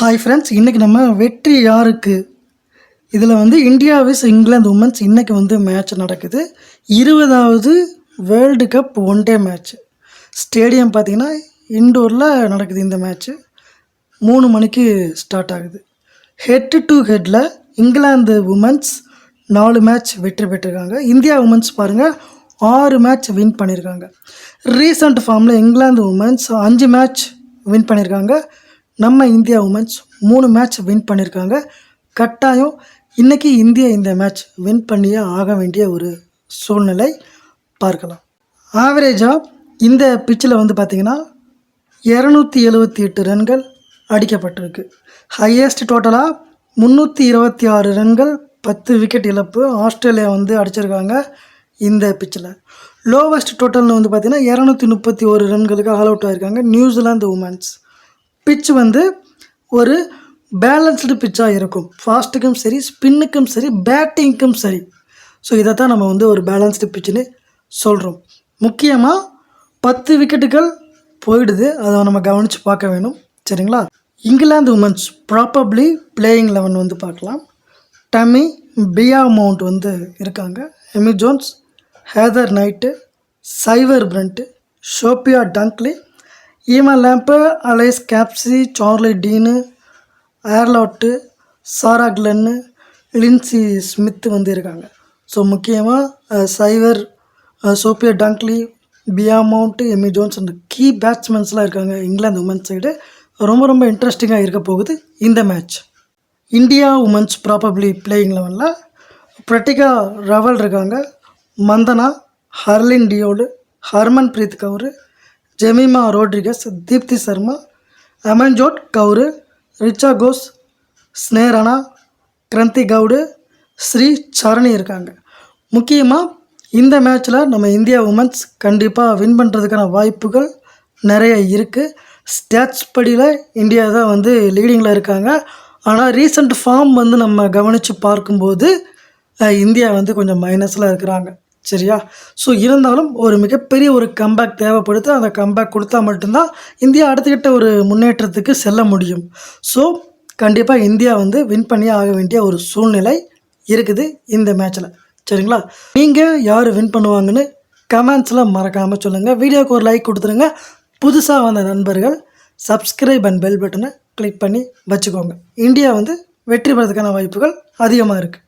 Hi friends இன்றைக்கி நம்ம வெற்றி யாருக்கு? இதில் வந்து இந்தியா விஸ் இங்கிலாந்து உமன்ஸ் இன்றைக்கி வந்து மேட்ச் நடக்குது. இருபதாவது world cup one day match stadium பார்த்திங்கன்னா இண்டோரில் நடக்குது இந்த மேட்ச்சு மூணு மணிக்கு ஸ்டார்ட் ஆகுது. ஹெட் டு ஹெட்டில் இங்கிலாந்து உமன்ஸ் நாலு மேட்ச் வெற்றி பெற்றிருக்காங்க. இந்தியா உமன்ஸ் பாருங்கள் ஆறு மேட்ச் வின் பண்ணியிருக்காங்க ரீசண்ட் ஃபார்மில் இங்கிலாந்து உமன்ஸ் அஞ்சு மேட்ச் வின் பண்ணியிருக்காங்க நம்ம இந்தியா உமன்ஸ் மூணு மேட்ச் வின் பண்ணியிருக்காங்க கட்டாயம் இன்றைக்கி இந்தியா இந்த மேட்ச் வின் பண்ணியே ஆக வேண்டிய ஒரு சூழ்நிலை பார்க்கலாம். ஆவரேஜாக இந்த பிச்சில் வந்து பார்த்திங்கன்னா இரநூத்தி எழுபத்தி எட்டு ரன்கள் அடிக்கப்பட்டிருக்கு. ஹையஸ்ட் டோட்டலாக முந்நூற்றி இருபத்தி ஆறு ரன்கள் பத்து விக்கெட் இழப்பு ஆஸ்திரேலியா வந்து அடிச்சிருக்காங்க இந்த பிச்சில் லோவஸ்ட் டோட்டல்னு வந்து பார்த்திங்கன்னா இரநூத்தி முப்பத்தி ஒரு ரன்களுக்கு ஆல் அவுட் ஆயிருக்காங்க நியூசிலாந்து உமன்ஸ் பிட்ச் வந்து ஒரு பேலன்ஸ்டு பிட்சாக இருக்கும். ஃபாஸ்ட்டுக்கும் சரி ஸ்பின்னுக்கும் சரி பேட்டிங்க்கும் சரி. ஸோ இதை தான் நம்ம வந்து ஒரு பேலன்ஸ்டு பிச்சுன்னு சொல்கிறோம் முக்கியமாக பத்து விக்கெட்டுகள் போயிடுது. அதை நம்ம கவனித்து பார்க்க வேணும். சரிங்களா? England women's probably playing eleven வந்து பார்க்கலாம். டமி பியா மவுண்ட் வந்து இருக்காங்க. Amy Jones Heather Knight Sciver Brunt Sophia Dunkley Emma Lamb Alice Capsey Charlie Dean Arlott Sarah Glenn Linsey Smith வந்து இருக்காங்க. ஸோ முக்கியமாக Sciver Sophia Dunkley Beaumont Amy Jones அந்த key பேட்ஸ்மேன்ஸ்லாம் இருக்காங்க. இங்கிலாந்து உமன்ஸ் சைடு ரொம்ப ரொம்ப இன்ட்ரெஸ்டிங்காக இருக்க போகுது இந்த match India women's probably playing லெவனில் பிரட்டிகா ரவல் இருக்காங்க. மந்தனா ஹர்லின் டியோடு ஹர்மன் பிரீத் கவுரு ஜெமிமா ரோட்ரிகஸ் தீப்தி சர்மா அமன்ஜோட் கவுரு ரிச்சா கோஸ் ஸ்னேரனா கிரந்தி கவுடு ஸ்ரீ சரணி இருக்காங்க. முக்கியமாக இந்த மேட்ச்சில் நம்ம இந்தியா உமன்ஸ் கண்டிப்பாக வின் பண்ணுறதுக்கான வாய்ப்புகள் நிறைய இருக்குது ஸ்டாட்ஸ் படியில் இந்தியா தான் வந்து லீடிங்கில் இருக்காங்க. ஆனால் ரீசண்ட் ஃபார்ம் வந்து நம்ம கவனித்து பார்க்கும்போது இந்தியா வந்து கொஞ்சம் மைனஸில் இருக்கிறாங்க. சரியா? ஸோ இருந்தாலும் ஒரு மிகப்பெரிய ஒரு கம்பேக் தேவைப்படுது. அந்த கம்பேக் கொடுத்தா மட்டும்தான் இந்தியா அடுத்துக்கிட்ட ஒரு முன்னேற்றத்துக்கு செல்ல முடியும். ஸோ கண்டிப்பாக இந்தியா வந்து வின் பண்ணியே ஆக வேண்டிய ஒரு சூழ்நிலை இருக்குது இந்த மேட்ச்சில் சரிங்களா? நீங்கள் யார் வின் பண்ணுவாங்கன்னு கமெண்ட்ஸில் மறக்காமல் சொல்லுங்கள் வீடியோக்கு ஒரு லைக் கொடுத்துருங்க. புதுசாக வந்த நண்பர்கள் சப்ஸ்கிரைப் அண்ட் பெல் பட்டனை கிளிக் பண்ணி வச்சுக்கோங்க. இந்தியா வந்து வெற்றி பெறதுக்கான வாய்ப்புகள் அதிகமாக இருக்குது